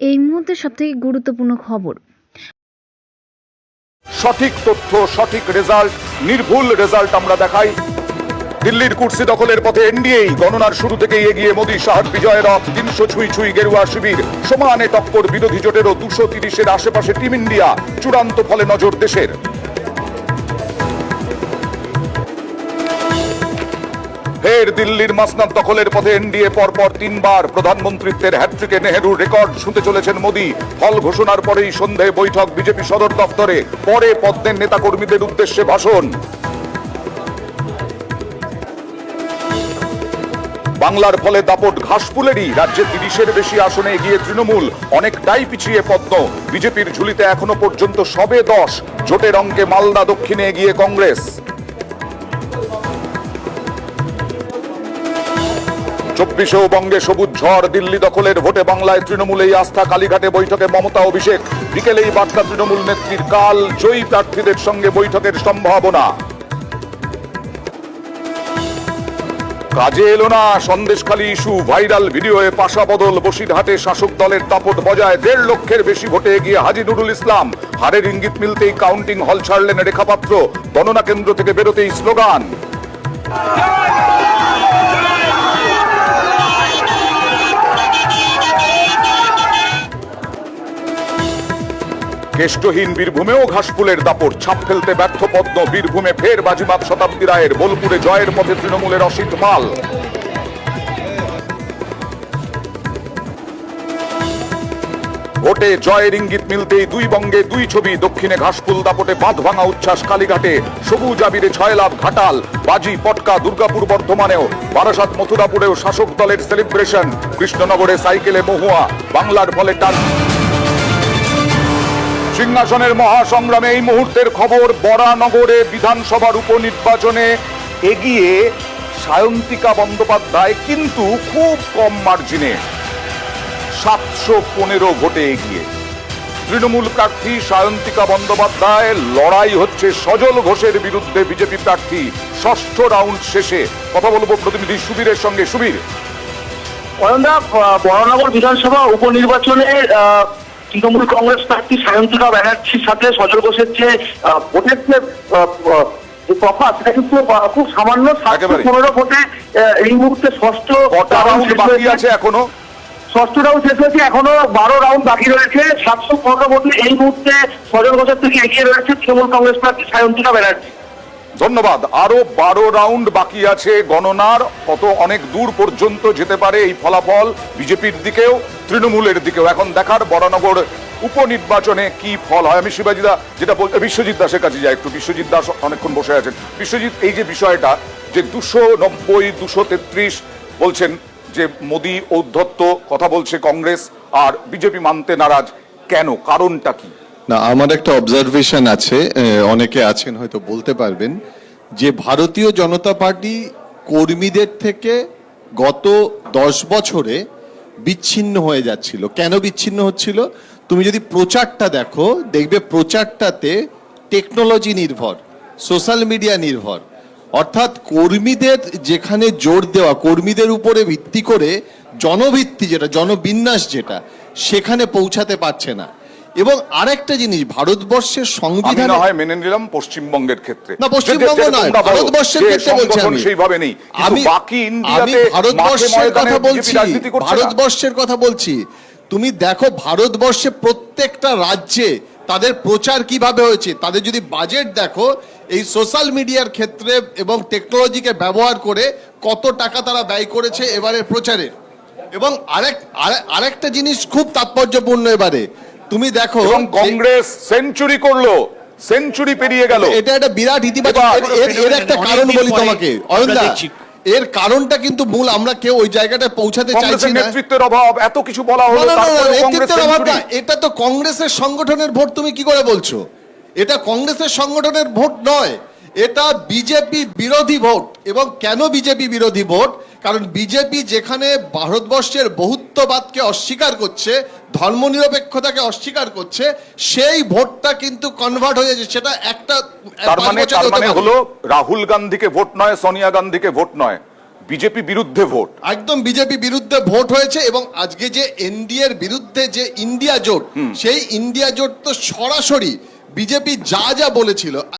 এই মুহূর্তে সবথেকে গুরুত্বপূর্ণ খবর। সঠিক তথ্য, সঠিক রেজাল্ট নির্ভুল রেজাল্ট আমরা দেখাই। দিল্লির কুর্সি দখলের পথে এনডিএই গণনার শুরু থেকেই এগিয়ে মোদী শাহ বিজয় রথ, তিনশো ছুঁই ছুঁই গেরুয়া শিবির। সমানে টক্কর বিরোধী জোটেরও দুশো তিরিশের আশেপাশে টিম ইন্ডিয়া, চূড়ান্ত ফলে নজর দেশের। ফের দিল্লির মাসনাদ দখলের পথে এনডিএ পরপর তিনবার প্রধানমন্ত্রীত্বের হ্যাট্রিকে নেহেরুর রেকর্ড শুনতে চলেছেন মোদী। ফল ঘোষণার পরেই সন্ধে বৈঠক বিজেপি সদর দফতরে, পরে পদ্মের নেতাকর্মীদের উদ্দেশ্যে ভাষণ। বাংলার ফলে দাপট ঘাসফুলেরই রাজ্যে তিরিশের বেশি আসনে এগিয়ে তৃণমূল, অনেকটাই পিছিয়ে পদ্ম। বিজেপির ঝুলিতে এখনও পর্যন্ত সবে দশ, জোটের অঙ্কে মালদা দক্ষিণে এগিয়ে কংগ্রেস। চব্বিশেও বঙ্গে সবুজ ঝড় দিল্লি দখলের ভোটে বাংলায় তৃণমূলেই আস্থা, কালীঘাটে বৈঠকে মমতা, অভিষেক। বিকেলেই বার্তা তৃণমূল নেত্রীর কাল, জয়ী প্রার্থীদের সঙ্গে বৈঠকের সম্ভাবনা। কাজে এলো না সন্দেশখালী ইস্যু, ভাইরাল ভিডিওয়ে পাশা বদল, বসিরহাটে শাসক দলের দাপট বজায়, দেড় লক্ষের বেশি ভোটে এগিয়ে হাজি নুরুল ইসলাম। হারের ইঙ্গিত মিলতেই কাউন্টিং হল ছাড়লেন রেখাপাত্র, গণনা কেন্দ্র থেকে বেরোতেই স্লোগান। কেষ্টহীন বীরভূমেও ঘাসফুলের দাপট। ছাপ ফেলতে ব্যর্থ পদ্ম, বীরভূমে ফের বাজিমাত শতাব্দী রায়ের, বোলপুরে জয়ের পথে তৃণমূলের অসিত মাল। ভোটে জয়ের ইঙ্গিত মিলতেই দুই বঙ্গে দুই ছবি, দক্ষিণে ঘাসফুল দাপটে বাঁধ ভাঙা উচ্ছ্বাস কালীঘাটে। সবুজ আবিরে ছয় লাভ ঘাটাল, বাজি, পটকা, দুর্গাপুর বর্ধমানেও, বারাসাত মথুরাপুরেও শাসক দলের সেলিব্রেশন, কৃষ্ণনগরে সাইকেলে মহুয়া, বাংলার ফলে টান। সিংহাসনের মহাসংগ্রামে এই মুহূর্তের খবর বরানগরে বিধানসভার উপনির্বাচনে এগিয়ে সায়ন্তিকা বন্দ্যোপাধ্যায় কিন্তু খুব কম মার্জিনে। সাতশো পনেরো ভোটে এগিয়ে। তৃণমূল প্রার্থী সায়ন্তিকা বন্দ্যোপাধ্যায়, লড়াই হচ্ছে সজল ঘোষের বিরুদ্ধে বিজেপি প্রার্থী, ষষ্ঠ রাউন্ড শেষে। কথা বলব প্রতিনিধি সুবীরের সঙ্গে। সুবীর। বরানগর বিধানসভা উপনির্বাচনে তৃণমূল কংগ্রেস প্রার্থী সায়ন্তিকা ব্যানার্জির সাথে সজল ঘোষের যে ভোটের যে তফাৎ সেটা কিন্তু খুব সামান্য সাতশো পনেরো ভোটে এই মুহূর্তে ষষ্ঠ বাকি আছে এখনও? ষষ্ঠ রাউন্ড শেষ হয়েছে এখনও বারো রাউন্ড বাকি রয়েছে। সাতশো পনেরো ভোটে এই মুহূর্তে সজল ঘোষের থেকে এগিয়ে রয়েছে তৃণমূল কংগ্রেস প্রার্থী সায়ন্তিকা ব্যানার্জি। ধন্যবাদ। আরও বারো রাউন্ড বাকি আছে। গণনার কত অনেক দূর পর্যন্ত যেতে পারে এই ফলাফল বিজেপির দিকেও, তৃণমূলের দিকেও। এখন দেখার বরানগর উপনির্বাচনে কি ফল হয়? আমি শিবাজিদা যেটা বলতে বিশ্বজিৎ দাসের কাছে যাই একটু। বিশ্বজিৎ দাস অনেকক্ষণ বসে আছেন। বিশ্বজিৎ, এই যে বিষয়টা যে দুশো নব্বই, দুশো তেত্রিশ বলছেন যে মোদী ঔদ্ধত্য, কথা বলছে কংগ্রেস, আর বিজেপি মানতে নারাজ, কেন? কারণটা কি? না, আমার একটা অবজারভেশন আছে অনেকে আছেন, হয়তো বলতে পারবেন, যে ভারতীয় জনতা পার্টি কর্মীদের থেকে গত দশ বছরে বিচ্ছিন্ন হয়ে যাচ্ছিল। কেন বিচ্ছিন্ন হচ্ছিল? তুমি যদি প্রচারটা দেখো, দেখবে প্রচারটাতে টেকনোলজি নির্ভর সোশ্যাল মিডিয়া নির্ভর। অর্থাৎ কর্মীদের যেখানে জোর দেওয়া, কর্মীদের উপরে ভিত্তি করে জনভিত্তি যেটা, জনবিন্যাস যেটা, সেখানে পৌঁছাতে পারছে না। এবং আরেকটা জিনিস ভারতবর্ষের সংবিধান হয় মেনে নিলাম পশ্চিমবঙ্গের ক্ষেত্রে। না, পশ্চিমবঙ্গ নয়, ভারতবর্ষের ক্ষেত্রে বলছি আমি। সেইভাবে নেই। আমি বাকি ইন্ডিয়াতে ভারতবর্ষের কথা বলছি। ভারতবর্ষের কথা বলছি। তুমি দেখো ভারতবর্ষে প্রত্যেকটা রাজ্যে তাদের প্রচার কীভাবে হয়েছে তাদের যদি বাজেট দেখো এই সোশ্যাল মিডিয়ার ক্ষেত্রে এবং টেকনোলজিকে ব্যবহার করে কত টাকা তারা ব্যয় করেছে এবারের প্রচারে এবং আরেক আরে- আরেকটা জিনিস খুব তাৎপর্যপূর্ণ এবারে। তুমি দেখো কংগ্রেস সেঞ্চুরি করল সেঞ্চুরি পেরিয়ে গেল। এটা একটা বিরাট ইতিবাচক এর- একটা কারণ বলি তোমাকে। অয়নদা এর কারণটা কিন্তু মূল আমরা কেউ ওই জায়গাটায় পৌঁছাতে চাইছি না। নেতৃত্বের অভাব এত কিছু বলা হলো নেতৃত্বের অভাব না। এটা তো কংগ্রেসের সংগঠনের ভোট তুমি কি করে বলছো? এটা কংগ্রেসের সংগঠনের ভোট নয় এটা বিজেপি বিরোধী ভোট। এবং কেন বিজেপি বিরোধী ভোট? কারণ বিজেপি যেখানে ভারতবর্ষের বহুত্ববাদকে অস্বীকার করছে ধর্মনিরপেক্ষতাকে অস্বীকার করছে সেই ভোটটা কিন্তু কনভার্ট হয়ে যাচ্ছে। সেটা একটা তার মানে তার মানে হলো রাহুল গান্ধীকে ভোট নয় সোনিয়া গান্ধীকে ভোট নয়। বিজেপি বিরুদ্ধে ভোট। একদম বিজেপি বিরুদ্ধে ভোট হয়েছে এবং আজকে যে এনডিএ এর বিরুদ্ধে যে ইন্ডিয়া জোট সেই ইন্ডিয়া জোট তো সরাসরি বিজেপি যা যা বলেছিল।